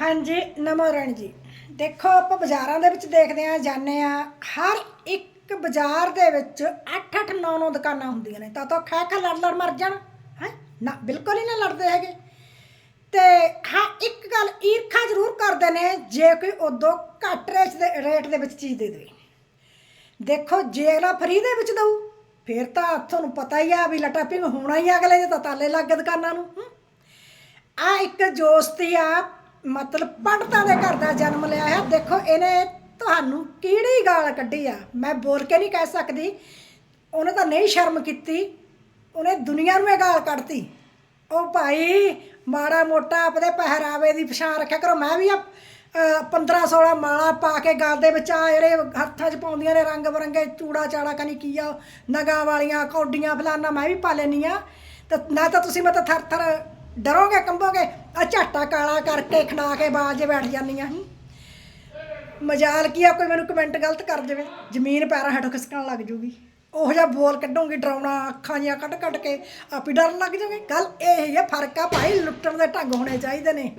ਹਾਂਜੀ, ਨਮੋ ਰਣ ਜੀ ਦੇਖੋ, ਆਪਾਂ ਬਾਜ਼ਾਰਾਂ ਦੇ ਵਿੱਚ ਦੇਖਦੇ ਆ ਜਾਂਦੇ ਆ ਹਰ ਇੱਕ ਬਾਜ਼ਾਰ ਦੇ ਵਿੱਚ 8 8 9 9 ਦੁਕਾਨਾਂ ਹੁੰਦੀਆਂ ਨੇ। ਤਾਂ ਤਾਂ ਖਾ ਖਾ ਲੜ ਲੜ ਮਰ ਜਾਣ, ਹੈ? ਨਾ, ਬਿਲਕੁਲ ਹੀ ਨਾ ਲੜਦੇ ਹੈਗੇ। ਤੇ ਹਾਂ, ਇੱਕ ਗੱਲ ਈਰਖਾ ਜ਼ਰੂਰ ਕਰਦੇ ਨੇ, ਜੇ ਕੋਈ ਉਦੋਂ ਘੱਟ ਰੇਟ ਦੇ ਰੇਟ ਦੇ ਵਿੱਚ ਚੀਜ਼ ਦੇ ਦੇਵੇ। ਦੇਖੋ, ਜੇ ਅਗਲਾ ਫਰੀ ਦੇ ਵਿੱਚ ਦਊ, ਫਿਰ ਤਾਂ ਤੁਹਾਨੂੰ ਪਤਾ ਹੀ ਆ ਵੀ ਲਟਾਪਿੰਗ ਹੋਣਾ ਹੀ ਆ ਅਗਲੇ ਦੇ ਤਾਂ ਤਾਲੇ ਲੱਗ ਗਏ ਦੁਕਾਨਾਂ ਨੂੰ, ਹੂੰ। ਆ ਇੱਕ ਜੋਸਤੀ ਆ ਮਤਲਬ ਪੰਡਤਾਂ ਦੇ ਘਰ ਦਾ ਜਨਮ ਲਿਆ ਹੈ ਦੇਖੋ, ਇਹਨੇ ਤੁਹਾਨੂੰ ਕਿਹੜੀ ਗਾਲ ਕੱਢੀ ਆ? ਮੈਂ ਬੋਲ ਕੇ ਨਹੀਂ ਕਹਿ ਸਕਦੀ। ਉਹਨੇ ਤਾਂ ਨਹੀਂ ਸ਼ਰਮ ਕੀਤੀ। ਉਹਨੇ ਦੁਨੀਆ ਨੂੰ ਇਹ ਗਾਲ ਕੱਢਤੀ। ਉਹ ਭਾਈ, ਮਾੜਾ ਮੋਟਾ ਆਪਦੇ ਪਹਿਰਾਵੇ ਦੀ ਪਛਾਣ ਰੱਖਿਆ ਕਰੋ। ਮੈਂ ਵੀ ਆ 15 16 ਮਾਲਾ ਪਾ ਕੇ ਗਲ ਦੇ ਵਿੱਚ ਆ ਜਿਹੜੇ ਹੱਥਾਂ 'ਚ ਪਾਉਂਦੀਆਂ ਨੇ, ਰੰਗ ਬਰੰਗੇ, ਚੂੜਾ ਚਾੜਾ, ਕਨੀ ਕੀ ਆ ਨਗਾਂ ਵਾਲੀਆਂ, ਕੌਡੀਆਂ, ਫਲਾਨਾ, ਮੈਂ ਵੀ ਪਾ ਲੈਨੀ ਆ। ਤੇ ਨਾ ਤਾਂ ਤੁਸੀਂ ਮੈਂ ਤਾਂ ਥਰ ਥਰ ਡਰੋਗੇ, ਕੰਬੋਗੇ ਆ ਝਾਟਾ ਕਾਲਾ ਕਰਕੇ ਖਣਾ ਕੇ ਬਾਜੇ ਬੈਠ ਜਾਂਦੀਆਂ। ਹੂੰ ਮਜਾਲ ਕੀ ਆ, ਕੋਈ ਮੈਨੂੰ ਕਮੈਂਟ ਗਲਤ ਕਰ ਜਾਵੇ ਜ਼ਮੀਨ ਪੈਰਾਂ ਹੇਠੋਂ ਖਿਸਕਣ ਲੱਗ ਜੂਗੀ। ਉਹ ਜਿਹਾ ਬੋਲ ਕੱਢੂਗੀ, ਡਰਾਉਣਾ ਅੱਖਾਂ ਜੀਆਂ ਕੱਢ ਕੱਢ ਕੇ, ਆਪੀ ਡਰਨ ਲੱਗ ਜਾਵੇ ਗੱਲ ਇਹ ਹੀ ਆ, ਫ਼ਰਕ ਆ ਭਾਈ, ਲੁੱਟਣ ਦੇ ਢੰਗ ਹੋਣੇ ਚਾਹੀਦੇ ਨੇ।